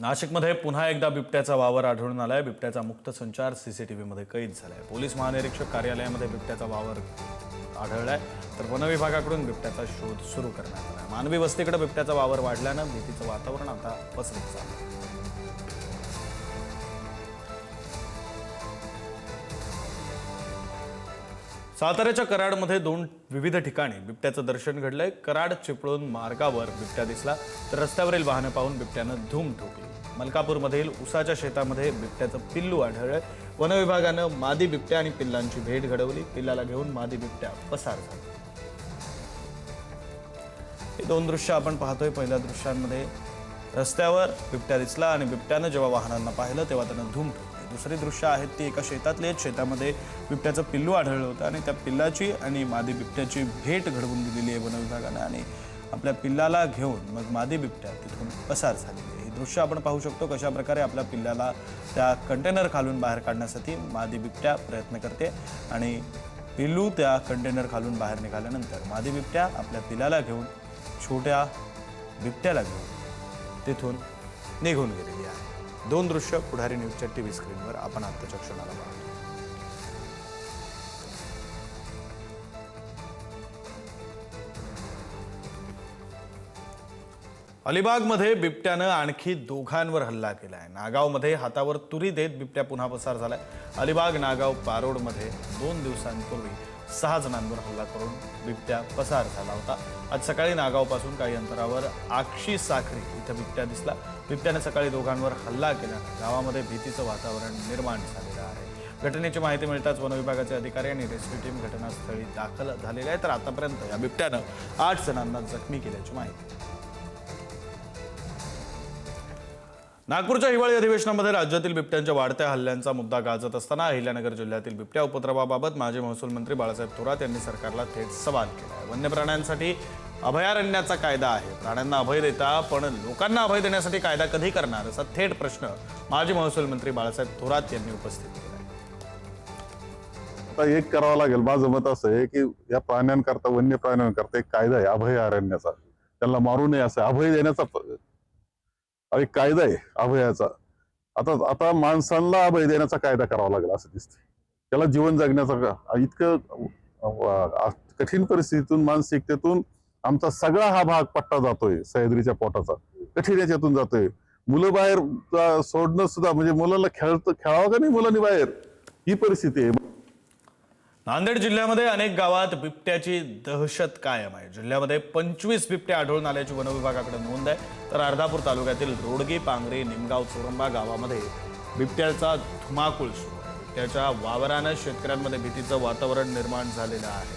नाशिकमध्ये पुन्हा एकदा बिबट्याचा वावर आढळून आलाय. बिबट्याचा मुक्त संचार सीसीटीव्हीमध्ये कैद झालाय. पोलीस महानिरीक्षक कार्यालयामध्ये बिबट्याचा वावर आढळलाय. तर वनविभागाकडून बिबट्याचा शोध सुरू करण्यात आला मानवी वस्तीकडे बिबट्याचा वावर वाढल्यानं भीतीचं वातावरण आता पसरत चाललं साताऱ्याच्या कराडमध्ये दोन विविध ठिकाणी बिबट्याचं दर्शन घडलंय. कराड चिपळूण मार्गावर बिबट्या दिसला तर रस्त्यावरील वाहनं पाहून बिबट्यानं धूम ठोकली. मलकापूरमधील उसाच्या शेतामध्ये बिबट्याचं पिल्लू आढळलंय वनविभागानं मादी बिबट्या आणि पिल्लांची भेट घडवली. पिल्लाला घेऊन मादी बिबट्या पसार झाला हे दोन दृश्य आपण पाहतोय. पहिल्या दृश्यांमध्ये रस्त्यावर बिबट्या दिसला आणि बिबट्यानं जेव्हा वाहनांना पाहिलं तेव्हा त्यानं धूम ठोकली. दुसरी दृश्य आहेत ती एका शेतातली. आहेत शेतामध्ये बिबट्याचं पिल्लू आढळलं होतं आणि त्या पिल्लाची आणि मादी बिबट्याची भेट घडवून दिलेली आहे वनविभागानं. आणि आपल्या पिल्लाला घेऊन मग मादी बिबट्या तिथून पसार झालेली आहे. हे दृश्य आपण पाहू शकतो कशा प्रकारे आपल्या पिल्लाला त्या कंटेनर खालून बाहेर काढण्यासाठी मादी बिबट्या प्रयत्न करते आणि पिल्लू त्या कंटेनर खालून बाहेर निघाल्यानंतर मादी बिबट्या आपल्या पिल्लाला घेऊन छोट्या बिबट्याला घेऊन तिथून निघून गेलेली दोन दृश्य पुढारी न्यूजच्या टीव्ही स्क्रीनवर. आपण आत्ताच्या क्षणाला पाहतो. अलिबागमध्ये बिबट्यानं आणखी दोघांवर हल्ला केला आहे नागावमध्ये हातावर तुरी देत बिबट्या पुन्हा पसार झालाय. अलिबाग नागाव पारोडमध्ये दोन दिवसांपूर्वी सहा जणांवर हल्ला करून बिबट्या पसार झाला होता. आज सकाळी नागावपासून काही अंतरावर आक्षी साखरी इथं बिबट्या दिसला. बिबट्याने सकाळी दोघांवर हल्ला केल्यानं गावामध्ये भीतीचं वातावरण निर्माण झालेलं आहे. घटनेची माहिती मिळताच वन विभागाचे अधिकारी आणि रेस्क्यू टीम घटनास्थळी दाखल झालेल्या आहे. तर आतापर्यंत या बिबट्यानं आठ जणांना जखमी केल्याची माहिती. नागपूरच्या हिवाळी अधिवेशनामध्ये राज्यातील बिबट्यांच्या वाढत्या हल्ल्यांचा मुद्दा गाजत असताना अहिल्यानगर जिल्ह्यातील बिबट्या उपद्रवाबाबत माजी महसूल मंत्री बाळासाहेब थोरात यांनी सरकारला थेट सवाल केला आहे वन्य प्राण्यांसाठी अभयारण्याचा कायदा आहे. प्राण्यांना अभय देता पण लोकांना अभय देण्यासाठी कायदा कधी करणार? असा थेट प्रश्न माजी महसूल मंत्री बाळासाहेब थोरात यांनी उपस्थित केला आता एक करावं लागेल. माझं मत असं आहे की या प्राण्यांकरता वन्य प्राण्यांकरता एक कायदा आहे अभयारण्याचा. त्यांना मारू नये असं. अभय देण्याचा आणि एक कायदा आहे अभयाचा. आता आता माणसांना अभय देण्याचा कायदा करावा लागेल असं दिसतंय. त्याला जीवन जगण्याचा इतकं कठीण परिस्थितीतून मानसिकतेतून आमचा सगळा हा भाग पट्टा जातोय सह्याद्रीच्या पोटाचा. कठीण याच्यातून जातोय. मुलं बाहेर सोडणं सुद्धा म्हणजे मुलाला खेळत खेळावं का नाही मुलांनी बाहेर? ही परिस्थिती आहे. नांदेड जिल्ह्यामध्ये अनेक गावात बिबट्याची दहशत कायम आहे. जिल्ह्यामध्ये पंचवीस बिबटे आढळून आल्याची वनविभागाकडे नोंद आहे. तर अर्धापूर तालुक्यातील रोडगी पांगरी निमगाव चोरंबा गावामध्ये बिबट्याचा धुमाकूळ सुरू आहे. बिबट्याच्या वावरानं शेतकऱ्यांमध्ये भीतीचं वातावरण निर्माण झालेलं आहे.